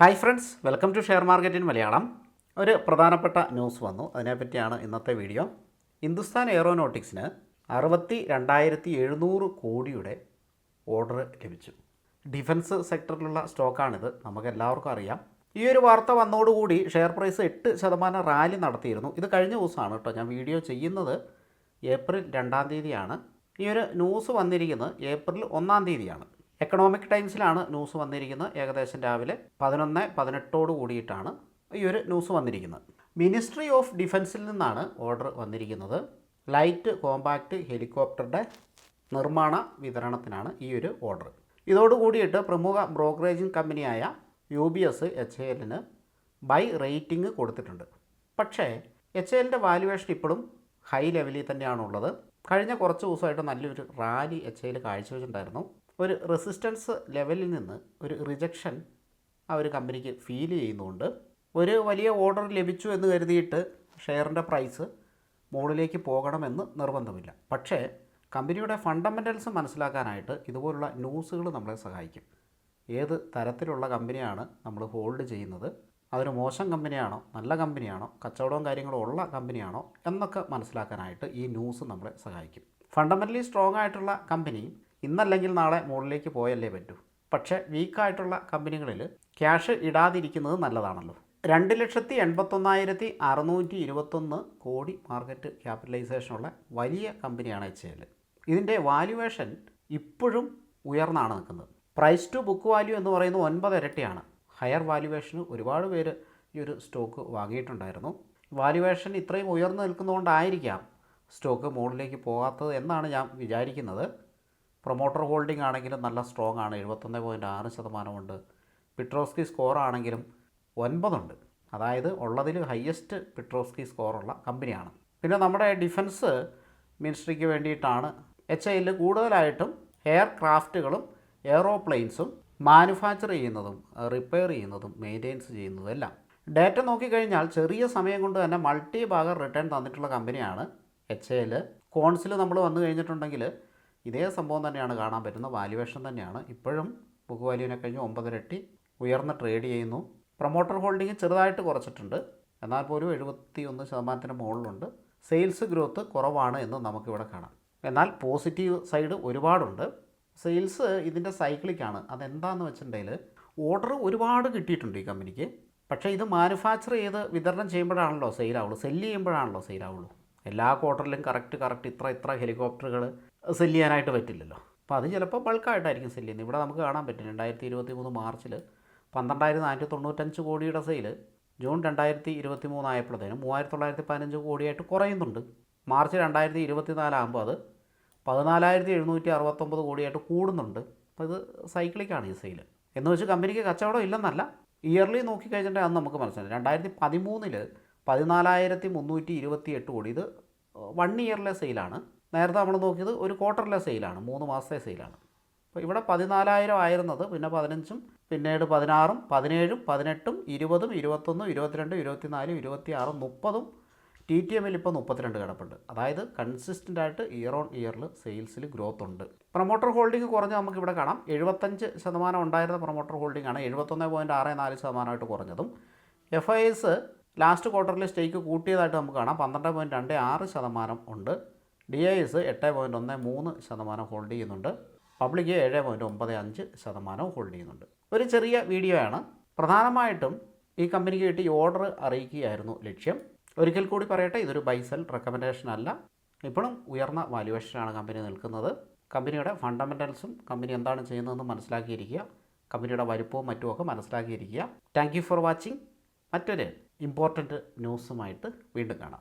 Hi friends welcome to share market in Malayalam. ഒരു പ്രധാനപ്പെട്ട news വന്നു. അതിനെപ്പറ്റിയാണ് ഇന്നത്തെ വീഡിയോ. ഹിന്ദുസ്ഥാൻ എയറോനോട്ടിക്സിന് അറുപത്തി രണ്ടായിരത്തി എഴുന്നൂറ് കോടിയുടെ ഓർഡർ ലഭിച്ചു. ഡിഫൻസ് സെക്ടറിലുള്ള സ്റ്റോക്കാണിത്. നമുക്കെല്ലാവർക്കും അറിയാം. ഈ ഒരു വാർത്ത വന്നതോടുകൂടി ഷെയർ പ്രൈസ് എട്ട് ശതമാനം റാലി നടത്തിയിരുന്നു. ഇത് കഴിഞ്ഞ ദിവസമാണ് കേട്ടോ ഞാൻ വീഡിയോ ചെയ്യുന്നത്. ഏപ്രിൽ രണ്ടാം തീയതിയാണ്. ഈ ഒരു ന്യൂസ് വന്നിരിക്കുന്നത് ഏപ്രിൽ ഒന്നാം തീയതിയാണ്. എക്കണോമിക് ടൈംസിലാണ് ന്യൂസ് വന്നിരിക്കുന്നത്. ഏകദേശം രാവിലെ പതിനൊന്ന് പതിനെട്ടോട് കൂടിയിട്ടാണ് ഈ ഒരു ന്യൂസ് വന്നിരിക്കുന്നത്. മിനിസ്ട്രി ഓഫ് ഡിഫൻസിൽ നിന്നാണ് ഓർഡർ വന്നിരിക്കുന്നത്. ലൈറ്റ് കോമ്പാക്റ്റ് ഹെലികോപ്റ്ററുടെ നിർമ്മാണ വിതരണത്തിനാണ് ഈ ഒരു ഓർഡർ ഇതോടുകൂടിയിട്ട് പ്രമുഖ ബ്രോക്കറേജിംഗ് കമ്പനിയായ യു ബി എസ് എച്ച് എല്ലിന് ബൈ റേറ്റിംഗ് കൊടുത്തിട്ടുണ്ട്. പക്ഷേ എച്ച് എല്ലിന്റെ വാല്യുവേഷൻ ഇപ്പോഴും ഹൈ ലെവലിൽ തന്നെയാണുള്ളത്. കഴിഞ്ഞ കുറച്ച് ദിവസമായിട്ട് നല്ലൊരു റാലി എച്ച് എൽ കാഴ്ചവെച്ചിട്ടുണ്ടായിരുന്നു. ഒരു റെസിസ്റ്റൻസ് ലെവലിൽ നിന്ന് ഒരു റിജക്ഷൻ ആ ഒരു കമ്പനിക്ക് ഫീൽ ചെയ്യുന്നുണ്ട്. ഒരു വലിയ ഓർഡർ ലഭിച്ചു എന്ന് കരുതിയിട്ട് ഷെയറിന്റെ പ്രൈസ് മുകളിലേക്ക് പോകണമെന്ന് നിർബന്ധമില്ല. പക്ഷേ കമ്പനിയുടെ ഫണ്ടമെന്റൽസ് മനസ്സിലാക്കാനായിട്ട് ഇതുപോലുള്ള ന്യൂസുകൾ നമ്മളെ സഹായിക്കും. ഏത് തരത്തിലുള്ള കമ്പനിയാണ് നമ്മൾ ഹോൾഡ് ചെയ്യുന്നത്? അതൊരു മോശം കമ്പനിയാണോ നല്ല കമ്പനിയാണോ കച്ചവടവും കാര്യങ്ങളും ഉള്ള കമ്പനിയാണോ എന്നൊക്കെ മനസ്സിലാക്കാനായിട്ട് ഈ ന്യൂസ് നമ്മളെ സഹായിക്കും. ഫണ്ടമെന്റലി സ്ട്രോങ് ആയിട്ടുള്ള കമ്പനി ഇന്നല്ലെങ്കിൽ നാളെ മുകളിലേക്ക് പോയല്ലേ പറ്റൂ. പക്ഷേ വീക്കായിട്ടുള്ള കമ്പനികളിൽ ക്യാഷ് ഇടാതിരിക്കുന്നത് നല്ലതാണല്ലോ. രണ്ട് ലക്ഷത്തി എൺപത്തൊന്നായിരത്തി അറുന്നൂറ്റി ഇരുപത്തൊന്ന് കോടി മാർക്കറ്റ് ക്യാപിറ്റലൈസേഷനുള്ള വലിയ കമ്പനിയാണ് എച്ച് എൽ. ഇതിന്റെ വാല്യുവേഷൻ ഇപ്പോഴും ഉയർന്നാണ് നിൽക്കുന്നത്. പ്രൈസ് ടു ബുക്ക് വാല്യൂ എന്ന് പറയുന്നത് ഒൻപത് ഇരട്ടിയാണ്. ഹയർ വാല്യുവേഷന് ഒരുപാട് പേര് ഈ ഒരു സ്റ്റോക്ക് വാങ്ങിയിട്ടുണ്ടായിരുന്നു. വാല്യുവേഷൻ ഇത്രയും ഉയർന്നു നിൽക്കുന്നതുകൊണ്ടായിരിക്കാം സ്റ്റോക്ക് മുകളിലേക്ക് പോകാത്തത് എന്നാണ് ഞാൻ വിചാരിക്കുന്നത്. പ്രൊമോട്ടർ ഹോൾഡിംഗ് ആണെങ്കിലും നല്ല സ്ട്രോങ് ആണ്. എഴുപത്തൊന്ന് പോയിന്റ് ആറ് ശതമാനമുണ്ട് പിട്രോസ്കി സ്കോർ ആണെങ്കിലും ഒൻപതുണ്ട്. അതായത് ഉള്ളതിൽ ഹയസ്റ്റ് പിട്രോസ്കി സ്കോറുള്ള കമ്പനിയാണ് പിന്നെ നമ്മുടെ ഡിഫൻസ് മിനിസ്ട്രിക്ക് വേണ്ടിയിട്ടാണ് എച്ച് ഐയിൽ കൂടുതലായിട്ടും എയർ ക്രാഫ്റ്റുകളും എയറോപ്ലെയിൻസും മാനുഫാക്ചർ ചെയ്യുന്നതും റിപ്പയർ ചെയ്യുന്നതും മെയിന്റെനൻസ് ചെയ്യുന്നതും എല്ലാം. ഡേറ്റ നോക്കിക്കഴിഞ്ഞാൽ ചെറിയ സമയം കൊണ്ട് തന്നെ മൾട്ടി ഭാഗം റിട്ടേൺ തന്നിട്ടുള്ള കമ്പനിയാണ് എച്ച് എൽ കോൺസിൽ നമ്മൾ വന്നു കഴിഞ്ഞിട്ടുണ്ടെങ്കിൽ ഇതേ സംഭവം തന്നെയാണ് കാണാൻ പറ്റുന്നത് വാല്യുവേഷൻ തന്നെയാണ്. ഇപ്പോഴും ബുക്ക് വാല്യൂവിനെ കഴിഞ്ഞ് ഒമ്പതിരട്ടി ഉയർന്ന് ട്രേഡ് ചെയ്യുന്നു. പ്രൊമോട്ടർ ഹോൾഡിംഗ് ചെറുതായിട്ട് കുറച്ചിട്ടുണ്ട്. എന്നാൽ പോലും എഴുപത്തി ഒന്ന് ശതമാനത്തിന് മുകളിലുണ്ട്. സെയിൽസ് ഗ്രോത്ത് കുറവാണ് എന്ന് നമുക്കിവിടെ കാണാം. എന്നാൽ പോസിറ്റീവ് സൈഡ് ഒരുപാടുണ്ട്. സെയിൽസ് ഇതിന്റെ സൈക്ലിക്കാണ് അതെന്താണെന്ന് വെച്ചിട്ടുണ്ടെങ്കിൽ ഓർഡർ ഒരുപാട് കിട്ടിയിട്ടുണ്ട് ഈ കമ്പനിക്ക് പക്ഷേ ഇത് മാനുഫാക്ചർ ചെയ്ത് വിതരണം ചെയ്യുമ്പോഴാണല്ലോ സെയിലാവുള്ളൂ സെല്ല് ചെയ്യുമ്പോഴാണല്ലോ സെയിലാവുള്ളൂ എല്ലാ ക്വാർട്ടറിലും കറക്റ്റ് കറക്റ്റ് ഇത്ര ഇത്ര ഹെലികോപ്റ്ററുകൾ സെല്ല് ചെയ്യാനായിട്ട് പറ്റില്ലല്ലോ. അപ്പോൾ അത് ചിലപ്പോൾ ബൾക്കായിട്ടായിരിക്കും സെല്ല് ചെയ്യുന്നത്. ഇവിടെ നമുക്ക് കാണാൻ പറ്റും. രണ്ടായിരത്തി ഇരുപത്തി മൂന്ന് മാർച്ചിൽ പന്ത്രണ്ടായിരത്തി നാനൂറ്റി തൊണ്ണൂറ്റഞ്ച് കോടിയുടെ സെയിൽ ജൂൺ രണ്ടായിരത്തി ഇരുപത്തി മൂന്നായപ്പോഴത്തേനും മൂവായിരത്തി തൊള്ളായിരത്തി പതിനഞ്ച് കോടിയായിട്ട് കുറയുന്നുണ്ട്. മാർച്ച് രണ്ടായിരത്തി ഇരുപത്തി നാലാകുമ്പോൾ അത് പതിനാലായിരത്തി എഴുന്നൂറ്റി അറുപത്തൊമ്പത് കോടിയായിട്ട് കൂടുന്നുണ്ട്. അപ്പോൾ ഇത് സൈക്ലിക്കാണ് ഈ സെയിൽ എന്ന് വെച്ച് കമ്പനിക്ക് കച്ചവടം ഇല്ലെന്നല്ല. ഇയർലി നോക്കിക്കഴിഞ്ഞിട്ടുണ്ടെങ്കിൽ അത് നമുക്ക് മനസ്സിലായി. രണ്ടായിരത്തി പതിമൂന്നിൽ പതിനാലായിരത്തി മുന്നൂറ്റി ഇരുപത്തി എട്ട് കോടി ഇത് വൺ ഇയറിലെ സെയിലാണ് നേരത്തെ നമ്മൾ നോക്കിയത് ഒരു ക്വാർട്ടറിലെ സെയിലാണ് മൂന്ന് മാസത്തെ സെയിലാണ് അപ്പോൾ ഇവിടെ പതിനാലായിരം ആയിരുന്നത് പിന്നെ പതിനഞ്ചും പിന്നീട് പതിനാറും പതിനേഴും പതിനെട്ടും ഇരുപതും ഇരുപത്തൊന്നും ഇരുപത്തിരണ്ടും ഇരുപത്തിനാലും ഇരുപത്തിയാറും മുപ്പതും ടി ടി എമ്മിൽ ഇപ്പോൾ മുപ്പത്തിരണ്ട് കിടപ്പുണ്ട്. അതായത് കൺസിസ്റ്റന്റ് ആയിട്ട് ഇയർ ഓൺ ഇയറിൽ സെയിൽസിൽ ഗ്രോത്ത് ഉണ്ട്. പ്രൊമോട്ടർ ഹോൾഡിംഗ് കുറഞ്ഞ് നമുക്ക് ഇവിടെ കാണാം. എഴുപത്തഞ്ച് ശതമാനം ഉണ്ടായിരുന്ന പ്രൊമോട്ടർ ഹോൾഡിംഗ് ആണ്. എഴുപത്തൊന്ന് പോയിന്റ് ആറ് നാല് ശതമാനമായിട്ട് കുറഞ്ഞതും. എഫ് ഐ എസ് ലാസ്റ്റ് ക്വാർട്ടറിൽ സ്റ്റേക്ക് കൂട്ടിയതായിട്ട് നമുക്ക് കാണാം. പന്ത്രണ്ട് പോയിന്റ് രണ്ട് ആറ് ശതമാനം ഉണ്ട്. ഡി ഐ എസ് എട്ട് പോയിന്റ് ഒന്ന് മൂന്ന് ശതമാനം ഹോൾഡ് ചെയ്യുന്നുണ്ട്. പബ്ലിക് ഏഴ് പോയിന്റ് ഒമ്പത് അഞ്ച് ശതമാനവും ഹോൾഡ് ചെയ്യുന്നുണ്ട്. ഒരു ചെറിയ വീഡിയോ ആണ്. പ്രധാനമായിട്ടും ഈ കമ്പനിക്ക് കിട്ടി ഓർഡർ അറിയിക്കുകയായിരുന്നു ലക്ഷ്യം. ഒരിക്കൽ കൂടി പറയട്ടെ ഇതൊരു ബൈസൽ റെക്കമെൻഡേഷൻ അല്ല. ഇപ്പോഴും ഉയർന്ന വാല്യുവേഷനാണ് കമ്പനി നിൽക്കുന്നത്. കമ്പനിയുടെ ഫണ്ടമെന്റൽസും കമ്പനി എന്താണ് ചെയ്യുന്നതെന്ന് മനസ്സിലാക്കിയിരിക്കുക. കമ്പനിയുടെ വലുപ്പവും മറ്റുമൊക്കെ മനസ്സിലാക്കിയിരിക്കുക. താങ്ക് യു ഫോർ വാച്ചിങ് മറ്റൊരു ഇമ്പോർട്ടന്റ് ന്യൂസുമായിട്ട് വീണ്ടും കാണാം.